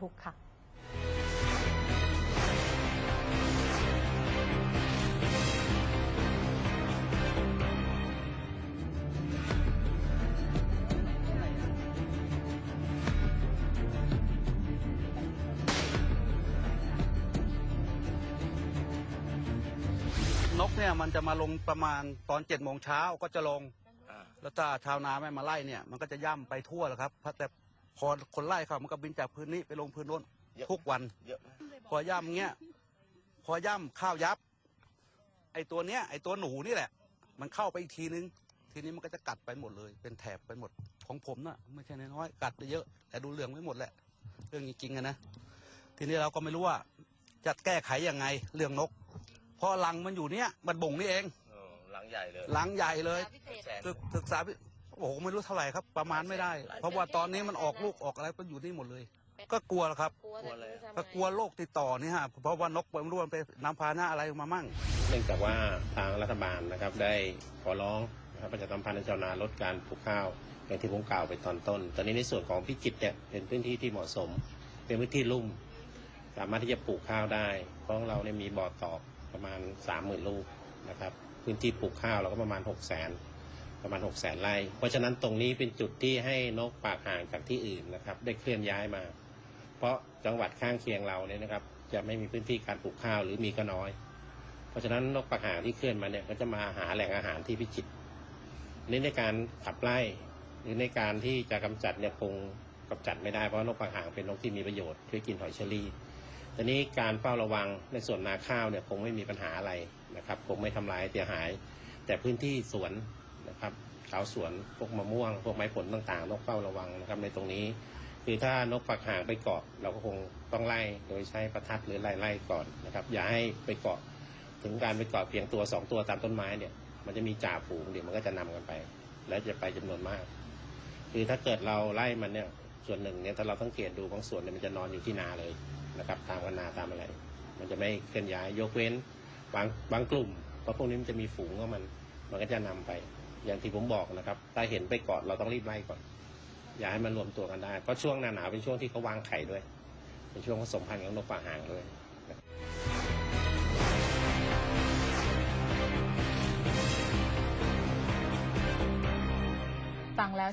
ทุกข์ค่ะนกเนี่ยมันจะมาลงประมาณตอนเจ็ดโมงเช้าก็จะลงอ่าแล้วถ้าชาวนาไม่มาไล่เนี่ย มันก็จะย่ำไปทั่วแหละครับเพราะแต่ พอคนไล่เขามันก็บินจากพื้นนี้ไปลงพื้นโน้นเยอะทุกวัน เยอะนะพอย่ำเงี้ย พอย่ำข้าวยับ ไอตัวเนี้ยไอตัวหนูนี่แหละ มันเข้าไปอีกทีนึง ทีนี้มันก็จะกัดไปหมดเลย เป็นแถบไปหมดของผมน่ะไม่ใช่น้อยๆกัดไปเยอะ แต่ดูเหลืองไม่หมดแหละ เรื่องจริงๆอะนะทีนี้เราก็ไม่รู้ว่าจะแก้ไขยังไงเรื่องนก เพราะรังมันอยู่เนี้ยมันบ่งนี่เองเออหลังใหญ่เลยรังใหญ่เลยแสนศึกศึกษาพิ โอ้โหไม่รู้เท่าไหร่ครับ ประมาณไม่ได้ เพราะว่าตอนนี้มันออกลูกออกอะไรก็อยู่นี่หมดเลย ก็กลัวแหละครับกลัวแต่ไม่รู้จะทำก็ไงกลัวโรคติดต่อนี่ฮะเพราะว่านกมันร่วนไปนำพาหน้าอะไรมามั่งเนื่องจากว่าทางรัฐบาลนะครับได้ขอร้องนะครับประชาสัมพันธ์ให้ชาวนาลดการปลูกข้าวอย่างที่ผมกล่าวไปตอนต้น ตอนนี้ในส่วนของพิจิตรเนี่ยเป็นพื้นที่ที่เหมาะสม เป็นพื้นที่ลุ่ม สามารถที่จะปลูกข้าวได้เพราะของเราเนี่ยมีบ่อตอกประมาณสามหมื่นลูกนะครับพื้นที่ปลูกข้าวเราก็ประมาณหกแสน ประมาณหกแสนไร่ เพราะฉะนั้นตรงนี้เป็นจุดที่ให้นกปากห่างจากที่อื่นนะครับ ได้เคลื่อนย้ายมา เพราะจังหวัดข้างเคียงเราเนี่ยนะครับ จะไม่มีพื้นที่การปลูกข้าวหรือมีก็น้อย เพราะฉะนั้นนกปากหางที่เคลื่อนมาเนี่ยก็จะมาหาแหล่งอาหารที่พิจิตรนี่ในการขับไล่หรือในการที่จะกำจัดเนี่ยคงกำจัดไม่ได้เพราะนกปากหางเป็นนกที่มีประโยชน์ช่วยกินหอยเชอรี่ทีนี้การเฝ้าระวังในส่วนนาข้าวเนี่ยคงไม่มีปัญหาอะไรนะครับคงไม่ทำลายเสียหาย แต่พื้นที่สวน นะครับชาวสวนพวกมะม่วง พวกไม้ผลต่างๆนกเฝ้าระวังนะครับในตรงนี้ คือถ้านกปากหางไปเกาะ เราก็คงต้องไล่โดยใช้ประทัดหรือไล่ไล่ก่อนนะครับ อย่าให้ไปเกาะถึงการไปเกาะเพียงตัวสองตัวตามต้นไม้เนี่ยมันจะมีจ่าฝูงเดี๋ยวมันก็จะนำกันไป และจะไปจำนวนมาก คือถ้าเกิดเราไล่มันเนี่ยส่วนหนึ่งเนี่ยถ้าเราสังเกตดูบางส่วนเนี่ยมันจะนอนอยู่ที่นาเลยนะครับ ตามกันนาตามอะไร มันจะไม่เคลื่อนย้ายยกเว้นบางบางกลุ่มเพราะพวกนี้มันจะมีฝูงของมัน มันก็จะนำไป อย่างที่ผมบอกนะครับ ถ้าเห็นไปก่อนเราต้องรีบไล่ก่อน อย่าให้มันรวมตัวกันได้เพราะช่วงหน้าหนาวเป็นช่วงที่เขาวางไข่ด้วย เป็นช่วงผสมพันธุ์ของนกป่าหางด้วยฟังแล้ว